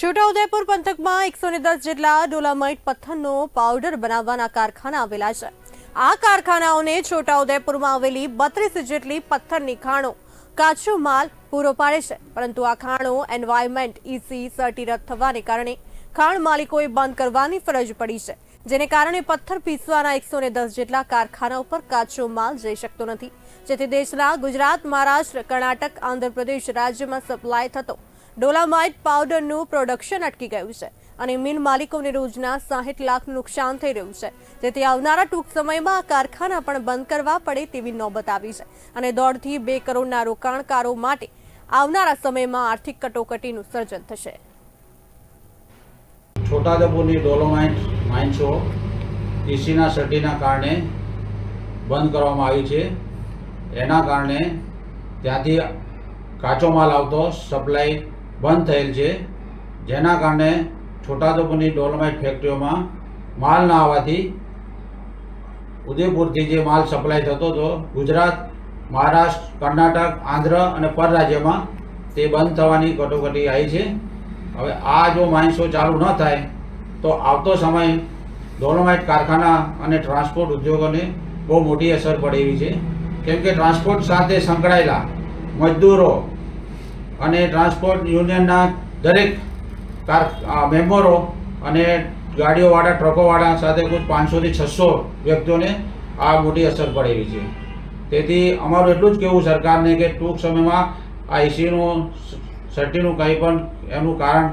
છોટાઉદેપુર પંથકમાં એકસો ને દસ જેટલા ડોલામાઇટ પથ્થરનો પાવડર બનાવવાના કારખાના આવેલા છે. આ કારખાનાઓને છોટાઉદેપુરમાં આવેલી બત્રીસ જેટલી પથ્થરની ખાણો, કાચો માલ પૂરો પાડે છે. પરંતુ આ ખાણો એન્વાયરમેન્ટ ઇસી સર્ટી રદ થવાને કારણે ખાણ માલિકોએ બંધ કરવાની ફરજ પડી છે, જેને કારણે પથ્થર પીસવાના એકસો ને દસ જેટલા કારખાના ઉપર કાચો માલ જઈ શકતો નથી. જેથી દેશના ગુજરાત, મહારાષ્ટ્ર, કર્ણાટક, આંધ્રપ્રદેશ રાજ્યમાં સપ્લાય થતો ડોલામાઇટ પાવડરનું પ્રોડક્શન અટકી ગયું છે અને મિલ માલિકોને રોજના સાહીઠ લાખનું નુકસાન થઈ રહ્યું છે. જેથી આવનારા ટૂંક સમયમાં આ કારખાના પણ બંધ કરવા પડે તેવી નોબત આવી છે અને દોઢથી બે કરોડના રોકાણકારો માટે આવનારા સમયમાં આર્થિક કટોકટીનું સર્જન થશે. છોટા છોટાઉદેપુરની ડોલોમાઇટ માઇન્સો ઈસીના સર્ટીના કારણે બંધ કરવામાં આવી છે. એના કારણે ત્યાંથી કાચો માલ આવતો, સપ્લાય બંધ થયેલ છે. જેના કારણે છોટાઉદેપુરની ડોલોમાઇટ ફેક્ટરીઓમાં માલ ના આવવાથી ઉદયપુરથી જે માલ સપ્લાય થતો હતો, ગુજરાત, મહારાષ્ટ્ર, કર્ણાટક, આંધ્ર અને પર રાજ્યમાં તે બંધ થવાની કટોકટી આવી છે. હવે આ જો માઇન્સો ચાલુ ન થાય, તો આવતો સમય ડોલોમાઇટ કારખાના અને ટ્રાન્સપોર્ટ ઉદ્યોગોને બહુ મોટી અસર પડે એવી છે. કેમ કે ટ્રાન્સપોર્ટ સાથે સંકળાયેલા મજદૂરો અને ટ્રાન્સપોર્ટ યુનિયનના દરેક મેમ્બરો અને ગાડીઓવાળા, ટ્રકોવાળા સાથે કુલ પાંચસોથી છસો વ્યક્તિઓને આ મોટી અસર પડેલી છે. તેથી અમારું એટલું જ કહેવું સરકારને કે ટૂંક સમયમાં આ એસીનું સર્ટીનું કંઈ પણ એનું કારણ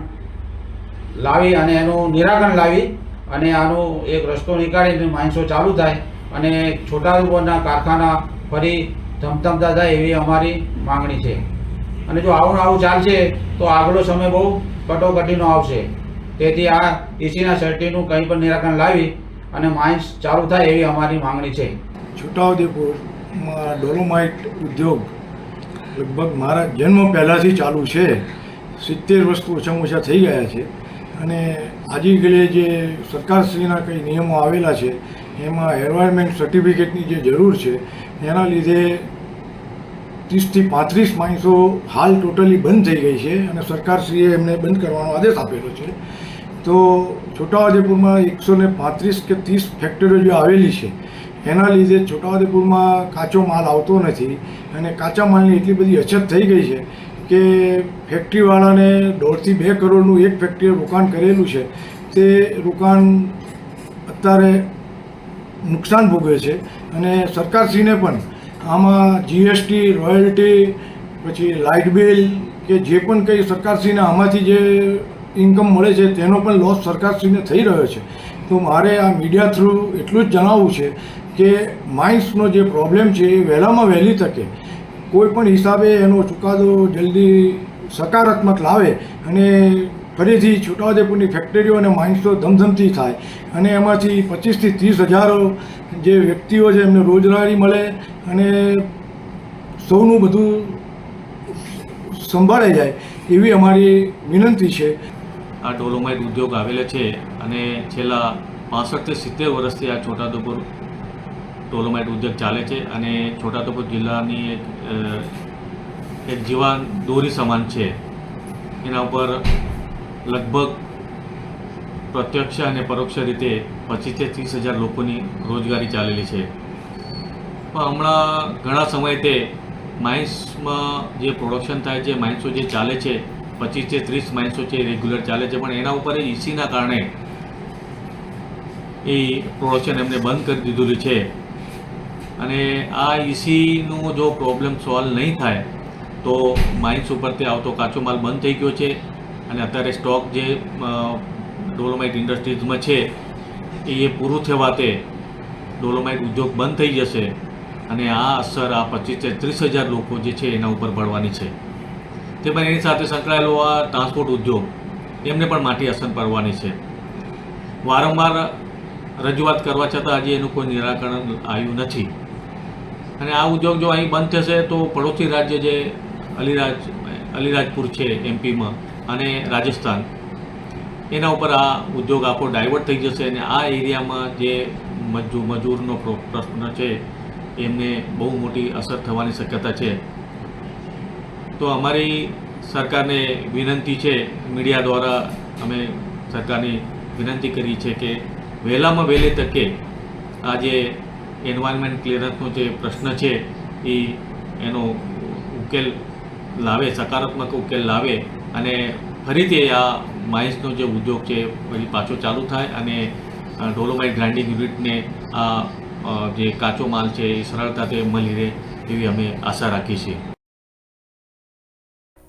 લાવી અને એનું નિરાકરણ લાવી અને આનું એક રસ્તો નીકાળીને માણસો ચાલુ થાય અને છોટાઉદેપુરના કારખાના ફરી ધમધમતા થાય એવી અમારી માંગણી છે. અને જો આવું આવું ચાલશે, તો આગલો સમય બહુ કટોકટીનો આવશે. તેથી આ એસીના સર્ટીનું કંઈ પણ નિરાકરણ લાવી અને માઇન્સ ચાલુ થાય એવી અમારી માંગણી છે. છોટાઉદેપુરમાં ડોલોમાઇટ ઉદ્યોગ લગભગ મારા જન્મ પહેલાંથી ચાલુ છે. સિત્તેર વર્ષ તો ઓછામાં ઓછા થઈ ગયા છે. અને આજકાલે જે સરકારશ્રીના કંઈ નિયમો આવેલા છે, એમાં એન્વાયરમેન્ટ સર્ટિફિકેટની જે જરૂર છે, એના લીધે ત્રીસથી પાંત્રીસ માણસો હાલ ટોટલી બંધ થઈ ગઈ છે અને સરકારશ્રીએ એમને બંધ કરવાનો આદેશ આપેલો છે. તો છોટાઉદેપુરમાં એકસો ને પાંત્રીસ કે ત્રીસ ફેક્ટરીઓ જે આવેલી છે, એના લીધે છોટાઉદેપુરમાં કાચો માલ આવતો નથી અને કાચા માલની એટલી બધી અછત થઈ ગઈ છે કે ફેક્ટરીવાળાને દોઢથી બે કરોડનું એક ફેક્ટરીએ રોકાણ કરેલું છે. તે રોકાણ અત્યારે નુકસાન ભોગવે છે અને સરકારશ્રીને પણ આમાં જીએસટી રોયલ્ટી પછી લાઇટ બિલ કે જે પણ કંઈ સરકારશ્રીને આમાંથી જે ઇન્કમ મળે છે તેનો પણ લોસ સરકારશ્રીને થઈ રહ્યો છે. તો મારે આ મીડિયા થ્રુ એટલું જ જણાવવું છે કે માઇન્સનો જે પ્રોબ્લેમ છે એ વહેલામાં વહેલી તકે. કોઈ પણ હિસાબે એનો ચુકાદો જલ્દી સકારાત્મક લાવે અને ફરીથી છોટાઉદેપુરની ફેક્ટરીઓ અને માઇન્સો ધમધમતી થાય અને એમાંથી પચીસથી ત્રીસ હજારો જે વ્યક્તિઓ છે એમને રોજગારી મળે અને સૌનું બધું સંભાળાઈ જાય એવી અમારી વિનંતી છે. આ ડોલોમાઇટ ઉદ્યોગ આવેલો છે અને છેલ્લા પાસઠથી સિત્તેર વર્ષથી આ છોટાઉદેપુર ડોલોમાઇટ ઉદ્યોગ ચાલે છે અને છોટાઉદેપુર જિલ્લાની એક એક જીવાન દોરી સમાન છે. એના ઉપર લગભગ પ્રત્યક્ષ અને પરોક્ષ રીતે પચીસથી ત્રીસ હજાર લોકોની રોજગારી ચાલેલી છે. પણ હમણાં ઘણા સમય તે માઇન્સમાં જે પ્રોડક્શન થાય છે, માઇન્સો જે ચાલે છે, પચીસથી ત્રીસ માઇન્સો છે રેગ્યુલર ચાલે છે, પણ એના ઉપર ઇસીના કારણે એ પ્રોડક્શન એમને બંધ કરી દીધેલું છે. અને આ ઇસીનો જો પ્રોબ્લેમ સોલ્વ નહીં થાય, તો માઇન્સ ઉપર તે આવતો કાચો માલ બંધ થઈ ગયો છે. અને અત્યારે સ્ટોક જે ડોલોમાઇટ ઇન્ડસ્ટ્રીઝમાં છે, એ પૂરું થવાતે ડોલોમાઇટ ઉદ્યોગ બંધ થઈ જશે અને આ અસર આ પચીસ ત્રીસ હજાર લોકો જે છે એના ઉપર પડવાની છે. તેમજ એની સાથે સંકળાયેલો આ ટ્રાન્સપોર્ટ ઉદ્યોગ, એમને પણ માટી અસર પડવાની છે. વારંવાર રજૂઆત કરવા છતાં હજી એનું કોઈ નિરાકરણ આવ્યું નથી. અને આ ઉદ્યોગ જો અહીં બંધ થશે તો પડોશી રાજ્ય જે અલીરાજ, અલીરાજપુર છે એમપીમાં અને રાજસ્થાન, એના ઉપર આ ઉદ્યોગ આખો ડાયવર્ટ થઈ જશે અને આ એરિયામાં જે મજૂર મજૂરનો પ્રો- પ્રશ્ન છે, એમને બહુ મોટી અસર થવાની શક્યતા છે. તો અમારી સરકારને વિનંતી છે, મીડિયા દ્વારા અમે સરકારની વિનંતી કરી છે કે વહેલામાં વહેલી તકે આ જે એન્વાયરમેન્ટ ક્લિયરન્સનો જે પ્રશ્ન છે એ એનો ઉકેલ લાવે, સકારાત્મક ઉકેલ લાવે અને ફરીથી આ માઇન્સનો જે ઉદ્યોગ છે, ફરી પાછો ચાલુ થાય અને ડોલોમાઇટ ગ્રાઇન્ડિંગ યુનિટને આ જે કાચો માલ છે, એ સરળતાથી મળી રહે એવી અમે આશા રાખીએ છીએ.